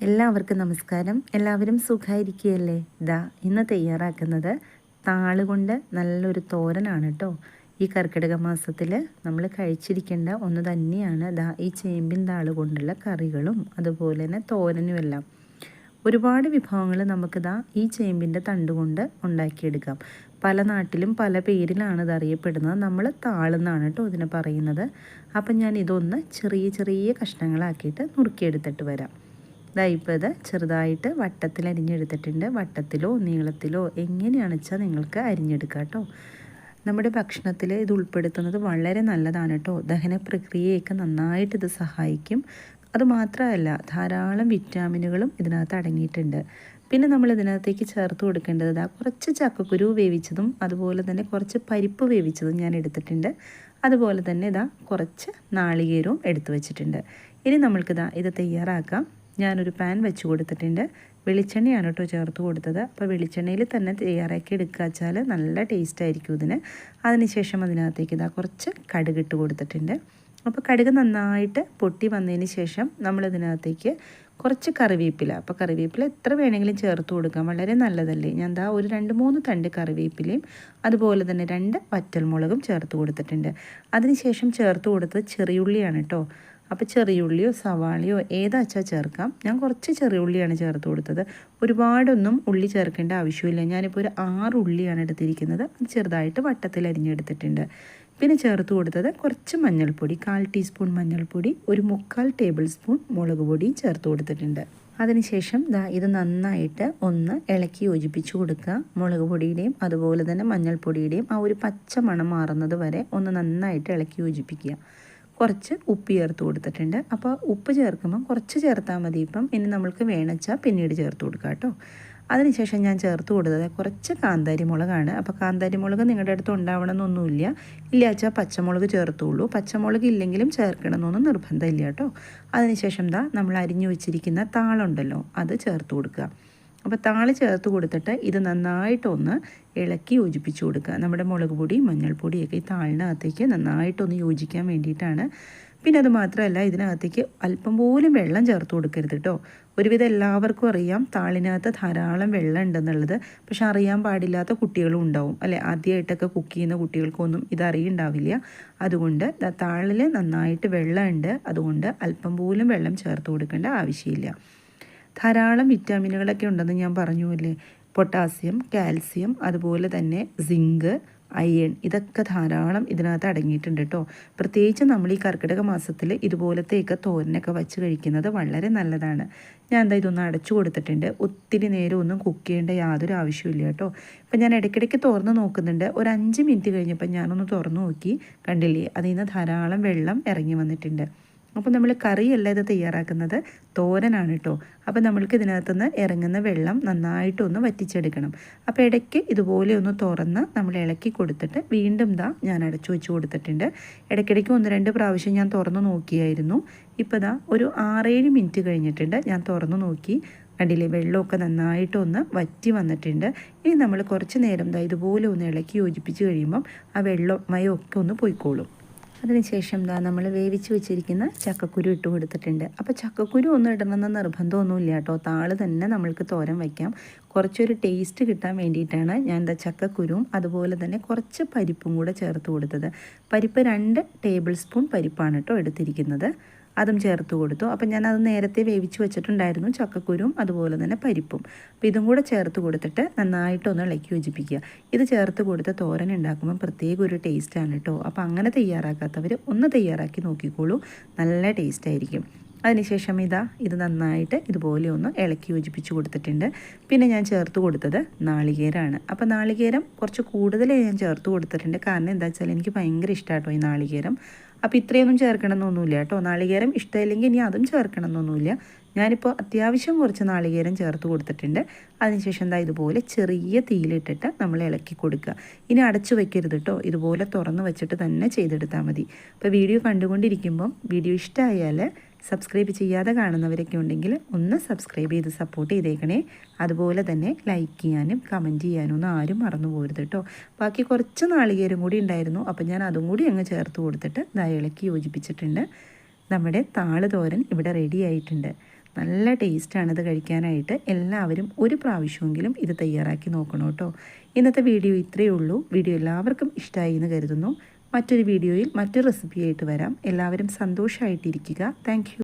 എല്ലാവർക്കും നമസ്കാരം. എല്ലാവരും സുഖമായിരിക്കുകയല്ലേ ദാ ഇന്ന് തയ്യാറാക്കുന്നത് താളുകൊണ്ട് നല്ലൊരു തോരനാണ് കേട്ടോ ഈ കർക്കിടക മാസത്തിൽ നമ്മൾ കഴിച്ചിരിക്കേണ്ട ഒന്ന് തന്നെയാണ് ദാ ഈ ചേമ്പിൻ താൾ കൊണ്ടുള്ള കറികളും അതുപോലെ തന്നെ തോരനും എല്ലാം. ഒരുപാട് വിഭവങ്ങൾ നമുക്ക് ദാ ഈ ചേമ്പിന്റെ തണ്ട് കൊണ്ട് ഉണ്ടാക്കിയെടുക്കാം. പല നാട്ടിലും പല പേരിലാണ് ഇത് അറിയപ്പെടുന്നത്. നമ്മൾ താളെന്നാണ് കേട്ടോ ഇതിനെ പറയുന്നത്. അപ്പം ഞാൻ ഇതൊന്ന് ചെറിയ ചെറിയ കഷ്ണങ്ങളാക്കിയിട്ട് നുറുക്കിയെടുത്തിട്ട് വരാം. ഇതാ ഇപ്പോൾ ഇത് ചെറുതായിട്ട് വട്ടത്തിൽ അരിഞ്ഞെടുത്തിട്ടുണ്ട്. വട്ടത്തിലോ നീളത്തിലോ എങ്ങനെയാണെന്ന് വെച്ചാൽ നിങ്ങൾക്ക് അരിഞ്ഞെടുക്കാം കേട്ടോ. നമ്മുടെ ഭക്ഷണത്തിൽ ഇത് ഉൾപ്പെടുത്തുന്നത് വളരെ നല്ലതാണ് കേട്ടോ. ദഹന പ്രക്രിയയൊക്കെ നന്നായിട്ട് ഇത് സഹായിക്കും. അതുമാത്രമല്ല ധാരാളം വിറ്റാമിനുകളും ഇതിനകത്ത് അടങ്ങിയിട്ടുണ്ട്. പിന്നെ നമ്മൾ ഇതിനകത്തേക്ക് ചേർത്ത് കൊടുക്കേണ്ടത് ഇതാ കുറച്ച് ചക്കക്കുരു വേവിച്ചതും അതുപോലെ തന്നെ കുറച്ച് പരിപ്പ് വേവിച്ചതും ഞാൻ എടുത്തിട്ടുണ്ട്. അതുപോലെ തന്നെ ഇതാ കുറച്ച് നാളികേരവും എടുത്തു വച്ചിട്ടുണ്ട്. ഇനി നമ്മൾക്കിതാ ഇത് തയ്യാറാക്കാം. ഞാനൊരു പാൻ വെച്ച് കൊടുത്തിട്ടുണ്ട്. വെളിച്ചെണ്ണയാണ് കേട്ടോ ചേർത്ത് കൊടുത്തത്. അപ്പോൾ വെളിച്ചെണ്ണയിൽ തന്നെ തയ്യാറാക്കി എടുക്കുക വെച്ചാൽ നല്ല ടേസ്റ്റ് ആയിരിക്കും ഇതിന്. അതിനുശേഷം അതിനകത്തേക്ക് ഇതാ കുറച്ച് കടുക് ഇട്ട് കൊടുത്തിട്ടുണ്ട്. അപ്പോൾ കടുക് നന്നായിട്ട് പൊട്ടി വന്നതിന് ശേഷം നമ്മളിതിനകത്തേക്ക് കുറച്ച് കറിവേപ്പില. അപ്പോൾ കറിവേപ്പില എത്ര വേണമെങ്കിലും ചേർത്ത് കൊടുക്കാം. വളരെ നല്ലതല്ലേ. ഞാൻ എന്താ ഒരു രണ്ട് മൂന്ന് തണ്ട് കറിവേപ്പിലയും അതുപോലെ തന്നെ രണ്ട് വറ്റൽമുളകും ചേർത്ത് കൊടുത്തിട്ടുണ്ട്. അതിനുശേഷം ചേർത്ത് കൊടുത്തത് ചെറിയുള്ളിയാണ് കേട്ടോ അപ്പോൾ ചെറിയുള്ളിയോ സവാളയോ ഏതാച്ചാ ചേർക്കാം? ഞാൻ കുറച്ച് ചെറിയ ഉള്ളിയാണ് ചേർത്ത് കൊടുത്തത്. ഒരുപാടൊന്നും ഉള്ളി ചേർക്കേണ്ട ആവശ്യമില്ല. ഞാനിപ്പോൾ ഒരു ആറ് ഉള്ളിയാണ് എടുത്തിരിക്കുന്നത്. അത് ചെറുതായിട്ട് വട്ടത്തിൽ അരിഞ്ഞെടുത്തിട്ടുണ്ട്. പിന്നെ ചേർത്ത് കൊടുത്തത് കുറച്ച് മഞ്ഞൾപ്പൊടി കാൽ ടീസ്പൂൺ മഞ്ഞൾപ്പൊടി ഒരു മുക്കാൽ ടേബിൾ സ്പൂൺ മുളക് പൊടിയും ചേർത്ത് കൊടുത്തിട്ടുണ്ട്. അതിനുശേഷം ദാ ഇത് നന്നായിട്ട് ഒന്ന് ഇളക്കി യോജിപ്പിച്ച് കൊടുക്കുക. മുളക് പൊടിയുടെയും അതുപോലെ തന്നെ മഞ്ഞൾപ്പൊടിയുടെയും ആ ഒരു പച്ച മണം മാറുന്നത് വരെ ഒന്ന് നന്നായിട്ട് ഇളക്കി യോജിപ്പിക്കുക. കുറച്ച് ഉപ്പ് ചേർത്ത് കൊടുത്തിട്ടുണ്ട്. അപ്പോൾ ഉപ്പ് ചേർക്കുമ്പം കുറച്ച് ചേർത്താൽ മതി. ഇപ്പം ഇനി നമ്മൾക്ക് വേണച്ചാൽ പിന്നീട് ചേർത്ത് കൊടുക്കുക കേട്ടോ. അതിനുശേഷം ഞാൻ ചേർത്ത് കൊടുത്തത് കുറച്ച് കാന്താരി മുളകാണ് അപ്പോൾ കാന്താരി മുളക് നിങ്ങളുടെ അടുത്ത് ഉണ്ടാവണമെന്നൊന്നുമില്ല. ഇല്ലാച്ചാൽ പച്ചമുളക് ചേർത്തുള്ളൂ. പച്ചമുളക് ഇല്ലെങ്കിലും ചേർക്കണമെന്നൊന്നും നിർബന്ധമില്ല കേട്ടോ. അതിനുശേഷം ദാ നമ്മൾ അരിഞ്ഞു വെച്ചിരിക്കുന്ന താളുണ്ടല്ലോ അത് ചേർത്ത് കൊടുക്കുക. അപ്പോൾ താളി ചേർത്ത് കൊടുത്തിട്ട് ഇത് നന്നായിട്ടൊന്ന് ഇളക്കി യോജിപ്പിച്ച് കൊടുക്കുക. നമ്മുടെ മുളക് പൊടി മഞ്ഞൾപ്പൊടിയൊക്കെ ഈ താളിനകത്തേക്ക് നന്നായിട്ടൊന്ന് യോജിക്കാൻ വേണ്ടിയിട്ടാണ്. പിന്നെ അത് മാത്രമല്ല ഇതിനകത്തേക്ക് അല്പം പോലും വെള്ളം ചേർത്ത് കൊടുക്കരുത് കേട്ടോ. ഒരുവിധം എല്ലാവർക്കും അറിയാം താളിനകത്ത് ധാരാളം വെള്ളം ഉണ്ടെന്നുള്ളത്. പക്ഷെ അറിയാൻ പാടില്ലാത്ത കുട്ടികളും ഉണ്ടാവും അല്ലെ? ആദ്യമായിട്ടൊക്കെ കുക്ക് ചെയ്യുന്ന കുട്ടികൾക്കൊന്നും ഇതറിയുണ്ടാവില്ല അതുകൊണ്ട് താളിൽ നന്നായിട്ട് വെള്ളമുണ്ട്. അതുകൊണ്ട് അല്പം പോലും വെള്ളം ചേർത്ത് കൊടുക്കേണ്ട ആവശ്യമില്ല. ധാരാളം വിറ്റാമിനുകളൊക്കെ ഉണ്ടെന്ന് ഞാൻ പറഞ്ഞു അല്ലേ? പൊട്ടാസ്യം കാൽസ്യം അതുപോലെ തന്നെ സിങ്ക് അയൺ ഇതൊക്കെ ധാരാളം ഇതിനകത്ത് അടങ്ങിയിട്ടുണ്ട് കേട്ടോ. പ്രത്യേകിച്ച് നമ്മൾ ഈ കർക്കിടക മാസത്തിൽ ഇതുപോലത്തെയൊക്കെ തോരനൊക്കെ വച്ച് കഴിക്കുന്നത് വളരെ നല്ലതാണ്. ഞാൻ എന്താ ഇതൊന്ന് അടച്ചു കൊടുത്തിട്ടുണ്ട്. ഒത്തിരി നേരം ഒന്നും കുക്ക് ചെയ്യേണ്ട യാതൊരു ആവശ്യമില്ല കേട്ടോ. ഇപ്പം ഞാൻ ഇടയ്ക്കിടയ്ക്ക് തുറന്ന് നോക്കുന്നുണ്ട്. ഒരു അഞ്ച് മിനിറ്റ് കഴിഞ്ഞപ്പോൾ ഞാനൊന്ന് തുറന്നു നോക്കി. കണ്ടില്ലേ? അതിൽ നിന്ന് ധാരാളം വെള്ളം ഇറങ്ങി വന്നിട്ടുണ്ട്. അപ്പോൾ നമ്മൾ കറിയല്ല ഇത് തയ്യാറാക്കുന്നത്. തോരനാണ് കേട്ടോ അപ്പോൾ നമ്മൾക്ക് ഇതിനകത്തുനിന്ന് ഇറങ്ങുന്ന വെള്ളം നന്നായിട്ടൊന്ന് വറ്റിച്ചെടുക്കണം. അപ്പോൾ ഇടയ്ക്ക് ഇതുപോലെ ഒന്ന് തുറന്ന് നമ്മൾ ഇളക്കി കൊടുത്തിട്ട് വീണ്ടും ദാ ഞാൻ അടച്ചു വെച്ച് കൊടുത്തിട്ടുണ്ട്. ഇടയ്ക്കിടയ്ക്ക് ഒന്ന് രണ്ട് പ്രാവശ്യം ഞാൻ തുറന്ന് നോക്കിയായിരുന്നു. ഇപ്പോൾ ദാ ഒരു ആറേഴ് മിനിറ്റ് കഴിഞ്ഞിട്ടുണ്ട്. ഞാൻ തുറന്ന് നോക്കി. കണ്ടില്ലേ? വെള്ളമൊക്കെ നന്നായിട്ടൊന്ന് വറ്റി വന്നിട്ടുണ്ട്. ഇനി നമ്മൾ കുറച്ച് നേരം ദാ ഇതുപോലെ ഒന്ന് ഇളക്കി യോജിപ്പിച്ച് കഴിയുമ്പം ആ വെള്ളം മയമൊക്കെ ഒന്ന് പോയിക്കോളും. അതിനുശേഷം എന്താ നമ്മൾ വേവിച്ച് വെച്ചിരിക്കുന്ന ചക്കക്കുരു ഇട്ട് കൊടുത്തിട്ടുണ്ട്. അപ്പോൾ ചക്കക്കുരു ഒന്നും ഇടണമെന്ന് നിർബന്ധമൊന്നുമില്ല കേട്ടോ. താൾ തന്നെ നമ്മൾക്ക് തോരൻ വയ്ക്കാം കുറച്ചൊരു ടേസ്റ്റ് കിട്ടാൻ വേണ്ടിയിട്ടാണ് ഞാൻ എന്താ ചക്കക്കുരുവും അതുപോലെ തന്നെ കുറച്ച് പരിപ്പും കൂടെ ചേർത്ത് കൊടുത്തത്. പരിപ്പ് രണ്ട് ടേബിൾ സ്പൂൺ പരിപ്പാണ് കേട്ടോ എടുത്തിരിക്കുന്നത്. അതും ചേർത്ത് കൊടുത്തു. അപ്പം ഞാൻ അത് നേരത്തെ വേവിച്ച് വെച്ചിട്ടുണ്ടായിരുന്നു. ചക്കക്കുരും അതുപോലെ തന്നെ പരിപ്പും. അപ്പോൾ ഇതും കൂടെ ചേർത്ത് കൊടുത്തിട്ട് നന്നായിട്ടൊന്ന് ഇളക്കി യോജിപ്പിക്കുക. ഇത് ചേർത്ത് കൊടുത്ത തോരൻ ഉണ്ടാക്കുമ്പോൾ പ്രത്യേക ഒരു ടേസ്റ്റാണ് കേട്ടോ അപ്പോൾ അങ്ങനെ തയ്യാറാക്കാത്തവർ ഒന്ന് തയ്യാറാക്കി നോക്കിക്കോളൂ. നല്ല ടേസ്റ്റ് ആയിരിക്കും. അതിനുശേഷം ഇതാ ഇത് നന്നായിട്ട് ഇതുപോലെ ഒന്ന് ഇളക്കി യോജിപ്പിച്ച് കൊടുത്തിട്ടുണ്ട്. പിന്നെ ഞാൻ ചേർത്ത് കൊടുത്തത് നാളികേരമാണ് അപ്പോൾ നാളികേരം കുറച്ച് കൂടുതൽ ഞാൻ ചേർത്ത് കൊടുത്തിട്ടുണ്ട്. കാരണം എന്താ വെച്ചാൽ എനിക്ക് ഭയങ്കര ഇഷ്ടമാട്ടോ ഈ നാളികേരം. അപ്പോൾ ഇത്രയൊന്നും ചേർക്കണമെന്നൊന്നുമില്ല കേട്ടോ. നാളികേരം ഇഷ്ടമില്ലെങ്കിൽ ഇനി അതും ചേർക്കണമെന്നൊന്നുമില്ല. ഞാനിപ്പോൾ അത്യാവശ്യം കുറച്ച് നാളികേരം ചേർത്ത് കൊടുത്തിട്ടുണ്ട്. അതിനുശേഷം എന്താ ഇതുപോലെ ചെറിയ തീയിലിട്ടിട്ട് നമ്മൾ ഇളക്കി കൊടുക്കുക. ഇനി അടച്ചു വെക്കരുത് കേട്ടോ. ഇതുപോലെ തുറന്ന് വെച്ചിട്ട് തന്നെ ചെയ്തെടുത്താൽ മതി. അപ്പോൾ വീഡിയോ കണ്ടുകൊണ്ടിരിക്കുമ്പം വീഡിയോ ഇഷ്ടമായാൽ സബ്സ്ക്രൈബ് ചെയ്യാതെ കാണുന്നവരൊക്കെ ഉണ്ടെങ്കിൽ ഒന്ന് സബ്സ്ക്രൈബ് ചെയ്ത് സപ്പോർട്ട് ചെയ്തേക്കണേ. അതുപോലെ തന്നെ ലൈക്ക് ചെയ്യാനും കമന്റ് ചെയ്യാനും ഒന്നും ആരും മറന്നു പോരുത് കേട്ടോ. ബാക്കി കുറച്ച് നാളികേരം കൂടി ഉണ്ടായിരുന്നു. അപ്പം ഞാൻ അതും കൂടി അങ്ങ് ചേർത്ത് കൊടുത്തിട്ട് ദാ ഇളക്കി യോജിപ്പിച്ചിട്ടുണ്ട്. നമ്മുടെ താൾ തോരൻ ഇവിടെ റെഡി ആയിട്ടുണ്ട്. നല്ല ടേസ്റ്റാണ് ഇത് കഴിക്കാനായിട്ട്. എല്ലാവരും ഒരു പ്രാവശ്യമെങ്കിലും ഇത് തയ്യാറാക്കി നോക്കണം കേട്ടോ. ഇന്നത്തെ വീഡിയോ ഇത്രയേ ഉള്ളൂ. വീഡിയോ എല്ലാവർക്കും ഇഷ്ടമായി എന്ന് കരുതുന്നു. മറ്റൊരു വീഡിയോയിൽ മറ്റൊരു റെസിപ്പിയായിട്ട് വരാം. എല്ലാവരും സന്തോഷമായിട്ടിരിക്കുക താങ്ക്